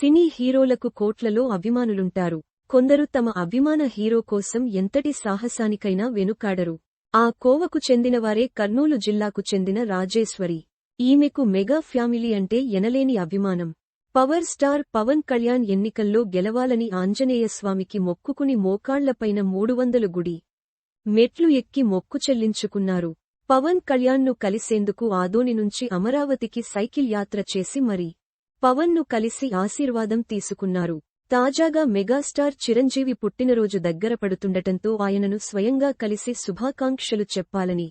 సినీ హీరోలకు కోట్లలో అభిమానులుంటారు. కొందరు తమ అభిమాన హీరో కోసం ఎంతటి సాహసానికైనా వెనుకాడరు. ఆ కోవకు చెందినవారే కర్నూలు జిల్లాకు చెందిన రాజేశ్వరి. ఈమెకు మెగా ఫ్యామిలీ అంటే ఎనలేని అభిమానం. పవర్ స్టార్ పవన్ కళ్యాణ్ ఎన్నికల్లో గెలవాలని ఆంజనేయస్వామికి మొక్కుకుని మోకాళ్ళపైన మూడు వందలు గుడి మెట్లు ఎక్కి మొక్కు చెల్లించుకున్నారు. పవన్ కళ్యాణ్ను కలిసేందుకు ఆదోని నుంచి అమరావతికి సైకిల్ యాత్ర చేసి మరి పవన్ను కలిసి ఆశీర్వాదం తీసుకున్నారు. తాజాగా మెగాస్టార్ చిరంజీవి పుట్టినరోజు దగ్గర పడుతుండటంతో ఆయనను స్వయంగా కలిసి శుభాకాంక్షలు చెప్పాలని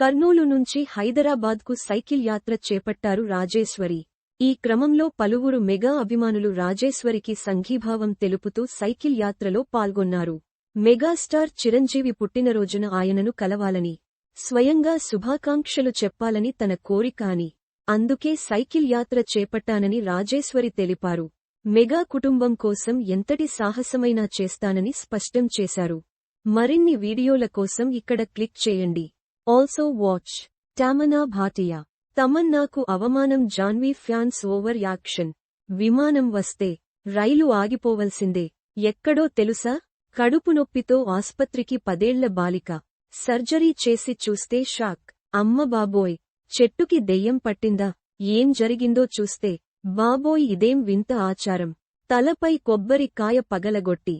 కర్నూలు నుంచి హైదరాబాద్కు సైకిల్ యాత్ర చేపట్టారు రాజేశ్వరి. ఈ క్రమంలో పలువురు మెగా అభిమానులు రాజేశ్వరికి సంఘీభావం తెలుపుతూ సైకిల్ యాత్రలో పాల్గొన్నారు. మెగాస్టార్ చిరంజీవి పుట్టినరోజున ఆయనను కలవాలని స్వయంగా శుభాకాంక్షలు చెప్పాలని తన కోరిక అని అందుకే సైకిల్ యాత్ర చేపట్టానని రాజేశ్వరి తెలిపారు. మెగా కుటుంబం కోసం ఎంతటి సాహసమైనా చేస్తానని స్పష్టం చేశారు. మరిన్ని వీడియోల కోసం ఇక్కడ క్లిక్ చేయండి. Also watch Tamannaah Bhatia. తమన్నాకు అవమానం జాన్వీ ఫ్యాన్స్ ఓవర్ యాక్షన్. విమానం వస్తే రైలు ఆగిపోవలసిందే. ఎక్కడో తెలుసా? కడుపు నొప్పితో ఆస్పత్రికి పదేళ్ళ బాలిక. సర్జరీ చేసి చూస్తే షాక్. అమ్మ బాబోయ్. చెట్టుకి దెయ్యం పట్టిందా? ఏం జరిగిందో చూస్తే బాబోయ్ ఇదేం వింత ఆచారం. తలపై కొబ్బరి కాయ పగలగొట్టి